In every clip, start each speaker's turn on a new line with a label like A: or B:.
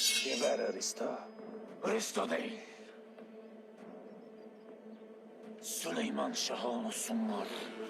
A: Geber Aristo.
B: Hristo değil. Süleyman Şahoğlu Sungur.
C: Vur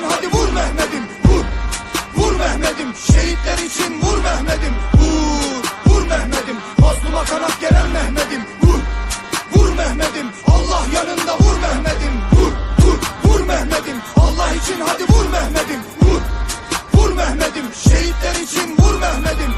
C: için hadi vur Mehmet'im Vur, vur Mehmet'im Şehitler için vur Mehmet'im. Vur, vur Mehmet'im Mazluma kanat gelen Mehmet'im. Vur, vur Mehmet'im Allah yanında vur Mehmet'im. Vur, vur, vur Mehmet'im Allah için hadi vur Mehmet'im. Vur, Vur Mehmet'im şehitler için vur Mehmet'im